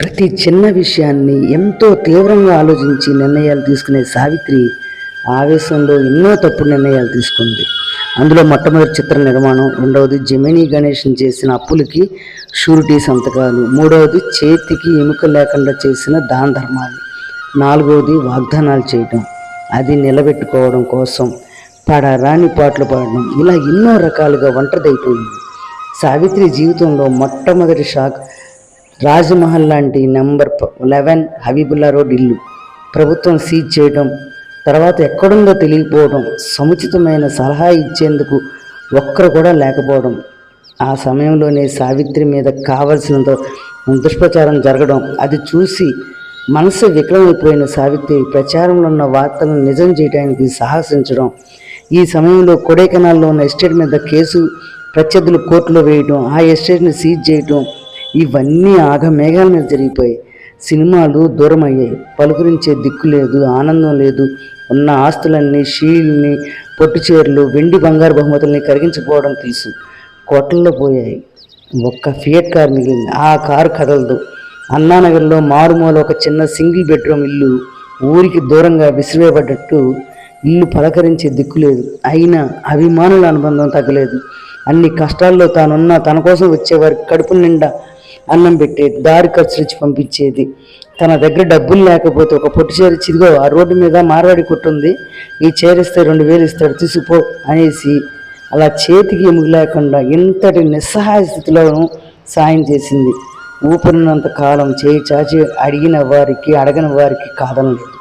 ప్రతి చిన్న విషయాన్ని ఎంతో తీవ్రంగా ఆలోచించి నిర్ణయాలు తీసుకునే సావిత్రి ఆవేశంలో ఎన్నో తప్పుడు నిర్ణయాలు తీసుకుంది. అందులో మొట్టమొదటి చిత్ర నిర్మాణం రెండవది జమినీ గణేషన్ చేసిన అప్పులకి షూరిటీ సంతకాలు మూడవది చేతికి ఎముక లేకుండా చేసిన దాన ధర్మాలు నాలుగవది వాగ్దానాలు చేయటం అది నిలబెట్టుకోవడం కోసం పడరాని పాటలు పాడడం ఇలా ఎన్నో రకాలుగా ఒంటరిదైపోయింది. సావిత్రి జీవితంలో మొట్టమొదటి షాక్ రాజమహల్ లాంటి నెంబర్ లెవెన్ హబీబుల్లా రోడ్ ఇల్లు ప్రభుత్వం సీజ్ చేయడం తర్వాత ఎక్కడుందో తెలియకపోవడం సముచితమైన సలహా ఇచ్చేందుకు ఒక్కరు కూడా లేకపోవడం ఆ సమయంలోనే సావిత్రి మీద కావలసినంత దుష్ప్రచారం జరగడం అది చూసి మనసు వికలమైపోయిన సావిత్రి ప్రచారంలో ఉన్న వార్తలను నిజం చేయడానికి సాహసించడం ఈ సమయంలో కొడైకెనాల్లో ఉన్న ఎస్టేట్ మీద కేసు ప్రత్యర్థులు కోర్టులో వేయడం ఆ ఎస్టేట్ని సీజ్ చేయడం ఇవన్నీ ఆగమేఘాల మీద జరిగిపోయాయి. సినిమాలు దూరం అయ్యాయి పలుకరించే దిక్కు లేదు ఆనందం లేదు. ఉన్న ఆస్తులన్నీ షీల్ని పొట్టు చీరలు వెండి బంగారు బహుమతుల్ని కరిగించకపోవడం తెలుసు. కోట్లలో పోయాయి. ఒక్క ఫియట్ కార్ మిగిలింది. ఆ కారు కదలదు. అన్నానగర్లో మారుమూల ఒక చిన్న సింగిల్ బెడ్రూమ్ ఇల్లు ఊరికి దూరంగా విసిరివేయబడ్డట్టు ఇల్లు పలకరించే దిక్కు లేదు. అయినా అభిమానుల అనుబంధం తగ్గలేదు. అన్ని కష్టాల్లో తానున్న తన కోసం వచ్చేవారికి కడుపు నిండా అన్నం పెట్టేది దారి ఖర్చులు ఇచ్చి పంపించేది. తన దగ్గర డబ్బులు లేకపోతే ఒక పొట్టు చీర చిదిగో ఆ రోడ్డు మీద మార్వాడి కొట్టుంది ఈ చీర ఇస్తే రెండు వేలు ఇస్తాడు తీసుకుపో అనేసి అలా చేతికి ఎముగు లేకుండా ఇంతటి నిస్సహాయ స్థితిలోనూ సాయం చేసింది. ఊపిరినంత కాలం చేయి చాచి అడిగిన వారికి అడగని వారికి కాదనలేదు.